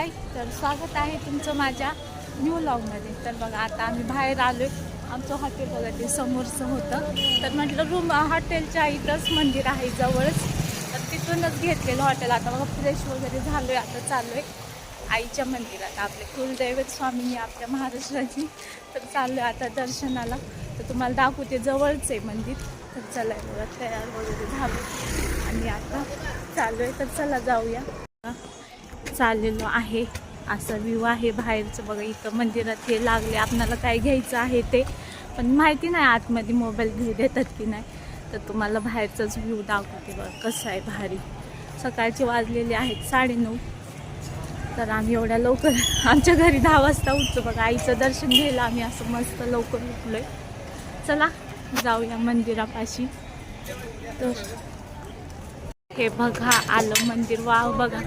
हाय तर स्वागत आहे तुमचं माझ्या न्यू लॉगमध्ये तर बघा आता आम्ही बाहेर आलो आहे आमचं हॉटेल बघा ते समोरचं होतं. तर म्हटलं रूम हॉटेलच्या इथंच मंदिर आहे जवळच. तर तिथूनच घेतलेलं हॉटेल आता बघा फ्रेश वगैरे झालो आहे आता चाललो आहे आईच्या मंदिरात. आपले कुलदैवत स्वामीनी आपल्या महाराष्ट्राची. तर चाललो आहे आता दर्शनाला. तर तुम्हाला दाखवते जवळच आहे मंदिर. तर चला बघा तयार वगैरे झालो. आणि आता चालू आहे तर चला जाऊया. चाललेलो आहे. असं व्ह्यू आहे बाहेरचं बघा इथं मंदिरात हे लागले आपणाला काय घ्यायचं आहे ते. पण माहिती नाही आतमध्ये मोबाईल घेऊ देतात की नाही. तर तुम्हाला बाहेरचाच व्ह्यू दाखवते बघा कसं आहे भारी. सकाळचे वाजलेले आहेत साडेनऊ. तर आम्ही एवढ्या लवकर आमच्या घरी दहा वाजता उठतो बघा. आईचं दर्शन घ्यायला आम्ही असं मस्त लवकर उठलोय. चला जाऊया मंदिरापाशी. तर हे बघा आलं मंदिर. वाव बघा.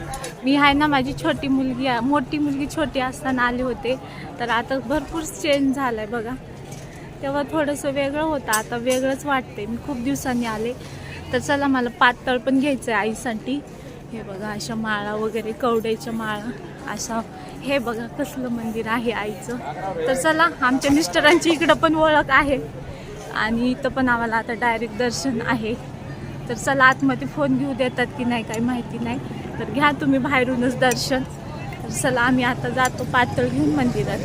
मी आहे ना माझी छोटी मुलगी आहे. मोठी मुलगी छोटी असताना आले होते. तर आता भरपूर चेंज झालं आहे बघा. तेव्हा थोडंसं वेगळं होतं. आता वेगळंच वाटते मी खूप दिवसांनी आले. तर चला मला पातळ पण घ्यायचं आहे आईसाठी. हे बघा अशा माळा वगैरे कवड्याच्या माळा. अशा हे बघा कसलं मंदिर आहे आईचं. तर चला आमच्या मिस्टरांची इकडं पण ओळख आहे. आणि इथं पण आम्हाला आता डायरेक्ट दर्शन आहे. तर चला आतमध्ये फोन घेऊ देतात की नाही काही माहिती नाही. तर घ्या तुम्ही बाहेरूनच दर्शन. तर चला आम्ही आता जातो पातळ घेऊन मंदिरात.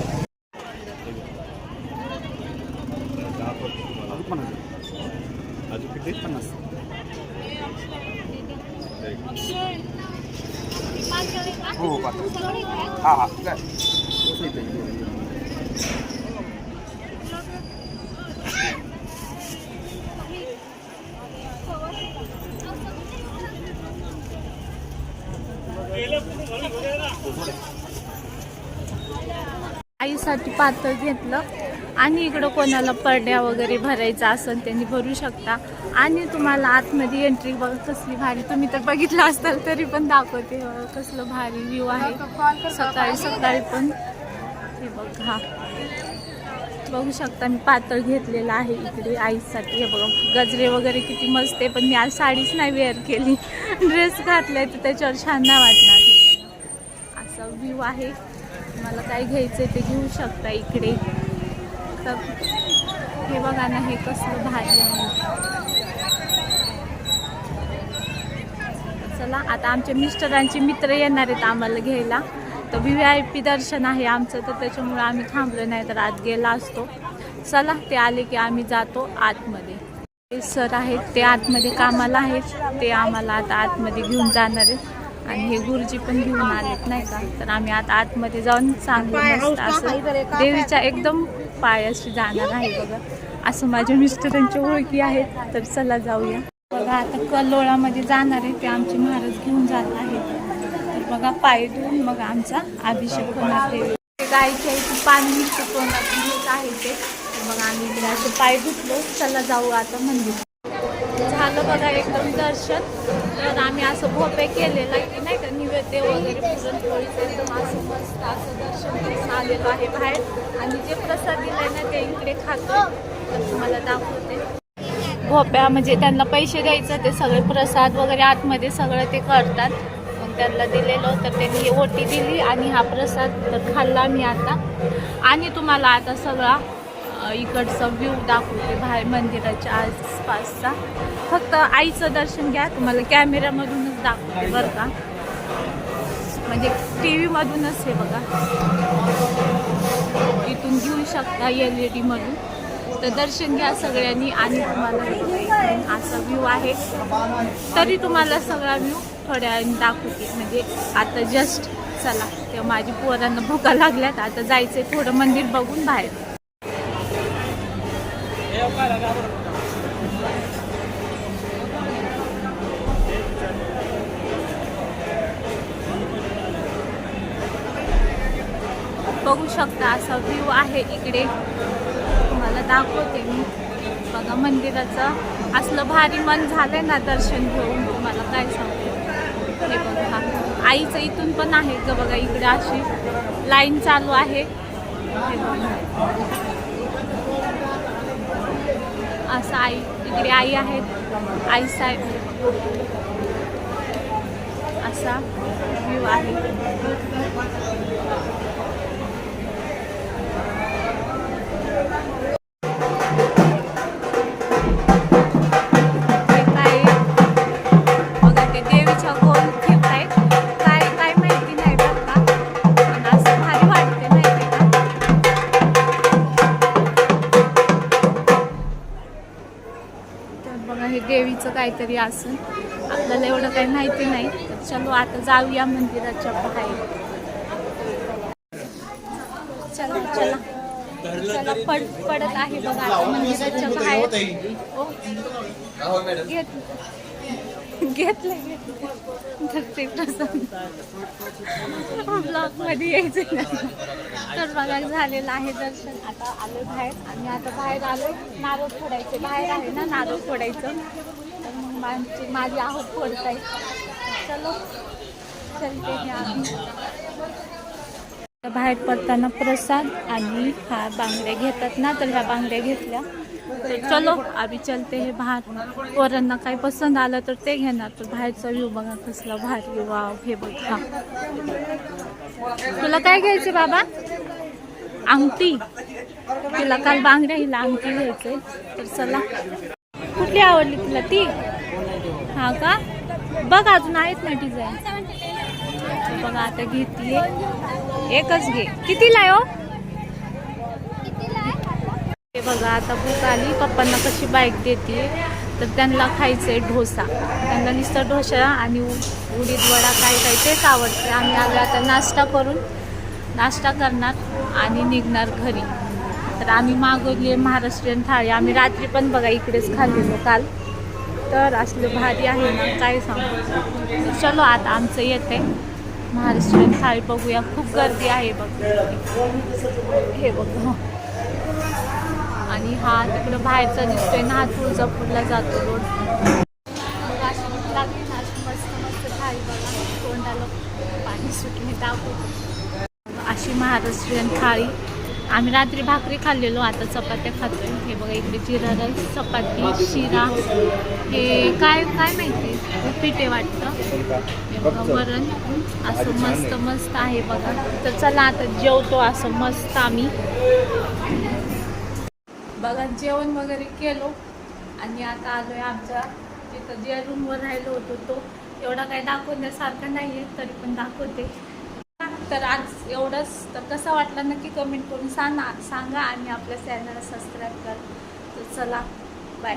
हो पाठव हां हां काय आईसाठी पातळ घेतलं आणि इकडं कोणाला पडड्या वगैरे भरायचा असेल त्यांनी भरू शकता. आणि तुम्हाला आतमध्ये एंट्री बघा कसली भारी. तुम्ही तर बघितलं असाल तरी पण दाखवते कसलं भारी व्ह्यू आहे. सकाळी सकाळी पण. हे बघा बघू शकता मी पातळ घेतलेलं आहे इकडे आईसाठी. हे बघा गजरे वगैरे किती मस्त आहे पण मी आज साडीच नाही वेअर केली. ड्रेस घातलाय तर त्याच्यावर छान नाही वाटणार. असा व्ह्यू आहे. मला काय घ्यायचं ते घेऊ शकता इकडे. तर हे बघा ना हे कसलं भारी आहे. चला आता आमच्या मिस्टरांचे मित्र येणार आहेत आम्हाला घ्यायला. तर व्ही आय पी दर्शन आहे आमचं तर त्याच्यामुळे आम्ही थांबलो नाही तर आत गेला असतो. चला ते आले की आम्ही जातो आतमध्ये. ते सर आहेत ते आतमध्ये कामाला आहेत ते आम्हाला आता आतमध्ये घेऊन जाणार आहेत. आणि हे गुरुजी पण घेऊन आलेत नाही का? तर आम्ही आता आतमध्ये जाऊन चांगलं असं देवीच्या एकदम पायाशी जाणार आहे बघा. असं माझ्या मिस्टरांच्या ओळखी आहेत तर चला जाऊया. बघा आता कल्लोळामध्ये जाणार आहे ते आमचे महाराज घेऊन जात आहेत. बघा पाय धुवून मग आमचा अभिषेक होणार गायच्या इथे पाणी निघतं तोंडात घेत आहे ते. मग आम्ही इकडे असं पाय धुतलो. चला जाऊ आता मंदिर. झालं बघा एकदम दर्शन. तर आम्ही असं भोपे केलेलं आहे की नाही का? निवेद्य वगैरे पुरणपोळीचं एकदम असं मस्त असं दर्शन आलेलं आहे बाहेर. आणि जे प्रसाद दिलाय ना ते इकडे खातो. तर तुम्हाला दाखवते. भोप्या म्हणजे त्यांना पैसे द्यायचं ते सगळे प्रसाद वगैरे आतमध्ये सगळं ते करतात. त्यांना दिलेलं तर त्यांनी ही ओटी दिली आणि हा प्रसाद तर खाल्ला मी आता. आणि तुम्हाला आता सगळा इकडचं इकडचा व्ह्यू दाखवते बाहेर मंदिराच्या आसपासचा. फक्त आईचं दर्शन घ्या तुम्हाला कॅमेऱ्यामधूनच दाखवते बरं का. म्हणजे टी व्हीमधूनच हे बघा. इथून घेऊ शकता एल ई डीमधून तर दर्शन घ्या सगळ्यांनी आणि तुम्हाला असा व्ह्यू आहे. तरी तुम्हाला सगळा व्ह्यू थोड्या वेळाने दाखवते म्हणजे आता जस्ट चला. तेव्हा माझी पोरांना भुका लागल्यात आता जायचंय थोडं मंदिर बघून बाहेर. बघू शकता असा व्ह्यू आहे इकडे. तुम्हाला दाखवते मी. बघा मंदिराचं. असलं भारी मन झालंय ना दर्शन घेऊन. आईचं इथून पण आहे ग बघा इकडे अशी लाईन चालू आहे. असं आई इकडे आई आहेत. आई साहेब. असा व्ह्यू आहे. काहीतरी असून आपल्याला एवढं काही माहिती नाही. तर चलो आता जाऊया मंदिराच्या बाहेर. चला चला. चला पड पडत आहे बघा आता मंदिराच्या बाहेर. हो. घेत घेतलं तर ते प्रसन्न. मध्ये यायचं तर बघा झालेलं आहे दर्शन. आता आलो बाहेर. आणि आता बाहेर आलो नारळ फोडायचे. बाहेर आहे ना नारळ फोडायचं. माझी फोडताय चलो, चलते आम्ही बाहेर पडताना प्रसाद आणि हा बांगड्या घेतात ना, तर ह्या बांगड्या घेतल्या। तर चलो आम्ही चलते हे बाहेर। पोरांना काही पसंत आलं तर ते घेणार तर बाहेरचा व्ह्यू बघा कसला भारी वाव, हे बघा तुला काय बाबा? अंगठी। तिला काल बांगड्या, हिला अंगठी घ्यायचे तर चला। कुठली आवडली तुला ती? हा का? बघ अजून आहेत ना डिझाईन बघा आता घेतली. एकच घे. कितीला आहे हो? हे बघा आता भूक आली. पप्पांना कशी बाईक देते तर त्यांना खायचंय डोसा त्यांना नुसतं डोसा आणि उडीद वडा काय काय तेच आवडते. आम्ही आलो आता नाश्ता करून नाश्ता करणार आणि निघणार घरी. तर आम्ही मागवली महाराष्ट्रीयन थाळी. आम्ही रात्री पण बघा इकडेच खाल्लेलो काल. तर असलं भारी आहे ना काय सांगू. चलो आता आमचं येते. महाराष्ट्रीयन थाळी बघूया. खूप गर्दी आहे बघ. हे बघ. आणि हा तिकडं बाहेरचा दिसतोय. ना हा तुळजापूरला जातो रोड. मग अशी लागली ना अशी मस्त मस्त थाळी बघा. तोंडाला पाणी सुटले दाखवतो. अशी महाराष्ट्रीयन थाळी. आम्ही रात्री भाकरी खाल्लेलो आता चपात्या खातोय. हे बघा इकडे जिरा राईस चपाती शिरा. हे काय काय माहिती? उपीट आहे वाटतं. हे बघा वरण. असं मस्त मस्त आहे बघा. तर चला आता जेवतो असं मस्त आम्ही. बघा जेवण वगैरे केलो. आणि आता आलोय आमच्या तिथं जे रूमवर राहिलो होतो तो. एवढा काही दाखवण्यासारखा नाही आहे तरी पण दाखवते. तर आज एवढंच. तर कसा वाटला नक्की कमेंट करून सांगा सांगा आणि आपल्या चॅनलला सबस्क्राईब करा. तर चला बाय